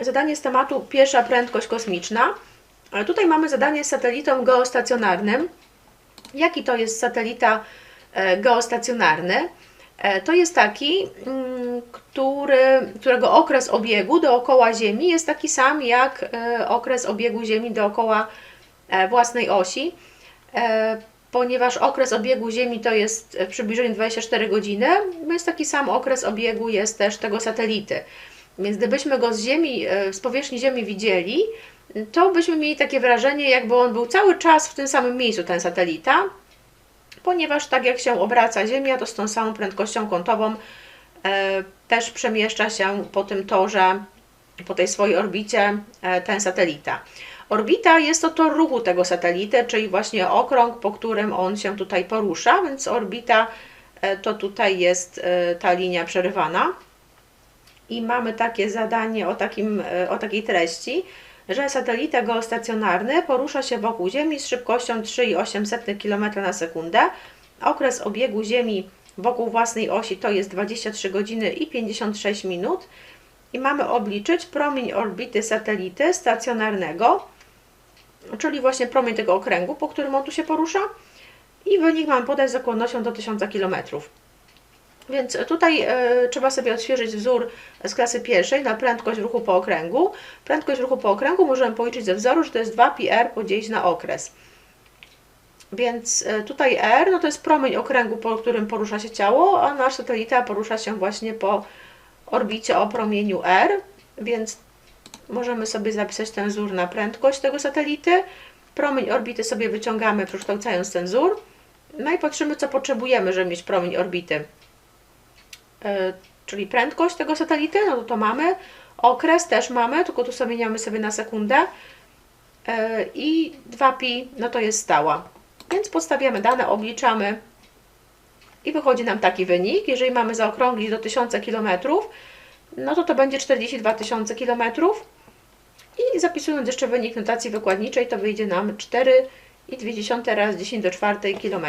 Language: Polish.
zadanie z tematu pierwsza prędkość kosmiczna. Ale tutaj mamy zadanie z satelitą geostacjonarnym. Jaki to jest satelita e, geostacjonarny? E, To jest taki, mm, który, którego okres obiegu dookoła Ziemi jest taki sam jak e, okres obiegu Ziemi dookoła własnej osi. Ponieważ okres obiegu Ziemi to jest w przybliżeniu 24 godziny, więc taki sam okres obiegu jest też tego satelity. Więc gdybyśmy go z Ziemi, e, z powierzchni Ziemi widzieli, to byśmy mieli takie wrażenie, jakby on był cały czas w tym samym miejscu, ten satelita, ponieważ tak jak się obraca Ziemia, to z tą samą prędkością kątową e, też przemieszcza się po tym torze, po tej swojej orbicie e, ten satelita. Orbita jest to tor ruchu tego satelity, czyli właśnie okrąg, po którym on się tutaj porusza, więc orbita e, to tutaj jest e, ta linia przerywana. I mamy takie zadanie o, takim, e, o takiej treści, że satelita geostacjonarny porusza się wokół Ziemi z szybkością 3,8 km na sekundę. Okres obiegu Ziemi wokół własnej osi to jest 23 godziny i 56 minut. I mamy obliczyć promień orbity satelity stacjonarnego, czyli właśnie promień tego okręgu, po którym on tu się porusza. I wynik mam podać z dokładnością do 1000 km. Więc tutaj e, trzeba sobie odświeżyć wzór z klasy pierwszej na prędkość ruchu po okręgu. Prędkość ruchu po okręgu możemy policzyć ze wzoru, że to jest 2πr podzielić na okres. Więc e, tutaj r no to jest promień okręgu, po którym porusza się ciało, a nasz satelita porusza się właśnie po orbicie o promieniu r, więc możemy sobie zapisać ten wzór na prędkość tego satelity. Promień orbity sobie wyciągamy, przekształcając ten wzór. No i patrzymy, co potrzebujemy, żeby mieć promień orbity. E, czyli prędkość tego satelity, no to to mamy. Okres też mamy, tylko tu zamieniamy sobie na sekundę. E, I 2pi, no to jest stała. Więc podstawiamy dane, obliczamy i wychodzi nam taki wynik. Jeżeli mamy zaokrąglić do 1000 km, no to to będzie 42 tysiące km. I zapisując jeszcze wynik notacji wykładniczej, to wyjdzie nam 4,2 razy 10 do 4 km.